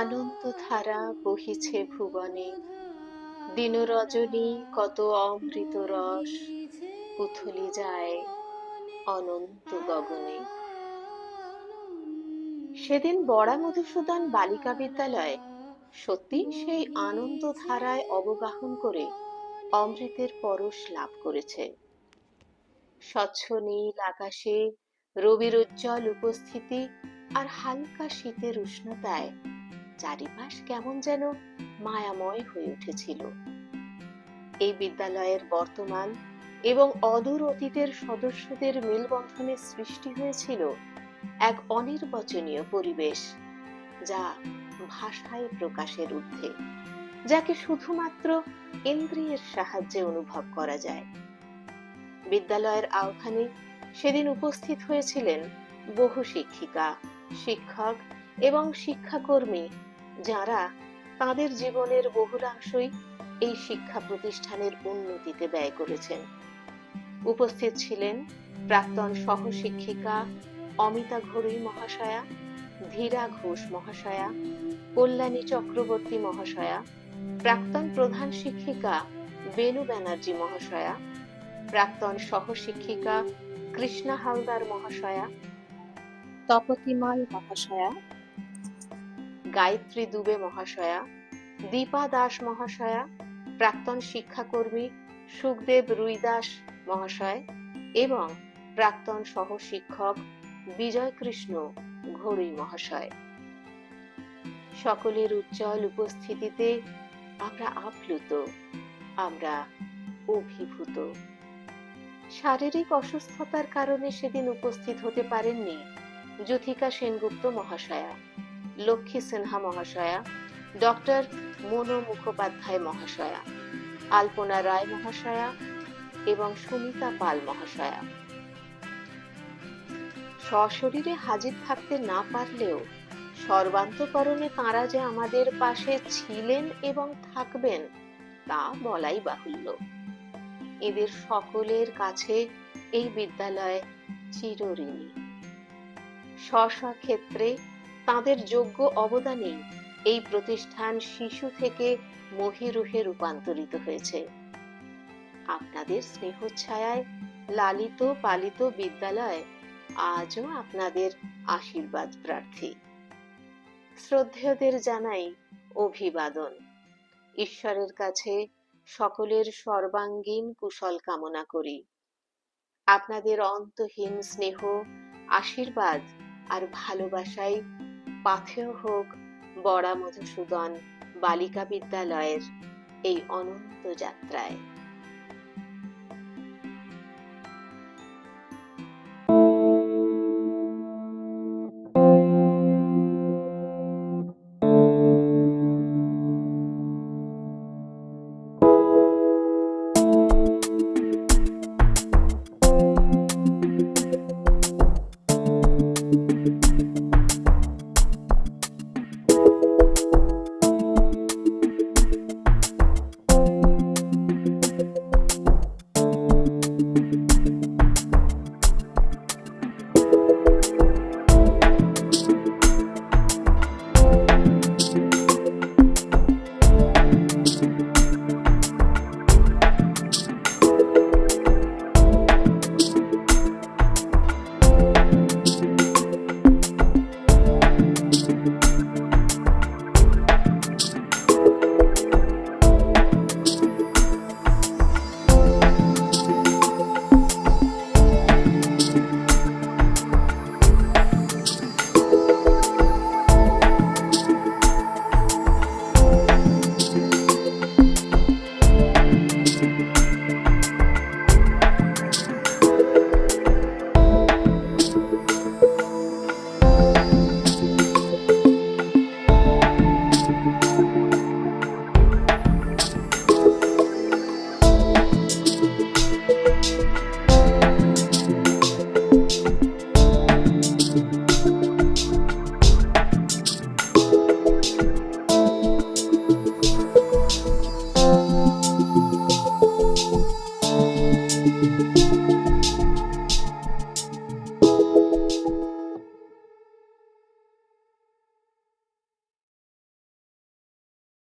অনন্ত ধারা বহিছে ভুবনে। দিন রজনী কত অমৃত রস, উথলি যায় অনন্ত গগনে। সেদিন বড়া মধুসূদন বালিকা বিদ্যালয়ে সত্যি সেই আনন্দ ধারায় অবগাহন করে অমৃতের পরশ লাভ করেছে। স্বচ্ছ নীল আকাশে রবির উজ্জ্বল উপস্থিতি আর হালকা শীতের উষ্ণতায় চারিপাশ কেমন যেন মায়াময় হয়ে উঠেছিল। এই বিদ্যালয়ের বর্তমান এবং অদূর অতীতের সদস্যদের মেলবন্ধনে সৃষ্টি হয়েছিল এক অনির্বচনীয় পরিবেশ, যা ভাষায় প্রকাশের ঊর্ধ্বে, যাকে শুধুমাত্র ইন্দ্রিয়ের সাহায্যে অনুভব করা যায়। বিদ্যালয়ের আহ্বানে সেদিন উপস্থিত হয়েছিলেন বহু শিক্ষিকা, শিক্ষক এবং শিক্ষাকর্মী যারা তাদের জীবনের বহুলাংশই এই শিক্ষা প্রতিষ্ঠানের উন্নতিতে ব্যয় করেছেন। উপস্থিত ছিলেন প্রাক্তন সহশিক্ষিকা অমিতা ঘড়ুই মহাশয়া ধীরা ঘোষ মহাশয়া, কল্যাণী চক্রবর্তী মহাশয়া, প্রাক্তন প্রধান শিক্ষিকা বেনু ব্যানার্জি মহাশয়া, প্রাক্তন সহশিক্ষিকা কৃষ্ণা হালদার মহাশয়া, তপতিমাল মহাশয়া গায়ত্রী দুবে মহাশয়া, দীপা দাস মহাশয়া, প্রাক্তন শিক্ষাকর্মী সুখদেব রুইদাস মহাশয় এবং প্রাক্তন সহ শিক্ষক বিজয় কৃষ্ণ ঘড়ুই মহাশয়। সকলের উজ্জ্বল উপস্থিতিতে আমরা আপ্লুত, আমরা অভিভূত। শারীরিক অসুস্থতার কারণে সেদিন উপস্থিত হতে পারেননি যুথিকা সেনগুপ্ত মহাশয়া। লক্ষ্মী সিনহা মহাশয়া, ডক্টর মনো মুখোপাধ্যায় মহাশয়া, আলপনা রায় মহাশয়া এবং সুমিতা পাল মহাশয়া। সশরীরে হাজির থাকতে না পারলেও সর্বান্তকরণে তাঁরা যে আমাদের পাশে ছিলেন এবং থাকবেন তা বলাই বাহুল্য। এদের সকলের কাছে এই বিদ্যালয় চিরঋণী। স্ব ক্ষেত্রে তাদের যোগ্য অবদানেই এই প্রতিষ্ঠান শিশু থেকে মহিরুহে রূপান্তরিত হয়েছে। আপনাদের স্নেহছায়ায় লালিত পালিত বিদ্যালয় আজও আপনাদের আশীর্বাদ প্রার্থী। শ্রদ্ধেয়দের জানাই অভিবাদন। ঈশ্বরের কাছে সকলের সর্বাঙ্গীন কুশল কামনা করি। আপনাদের অন্তহীন স্নেহ, আশীর্বাদ আর ভালোবাসায় পাথেয় হোক বড়া মধুসূদন বালিকা বিদ্যালয়ের এই অনন্ত যাত্রায়। Música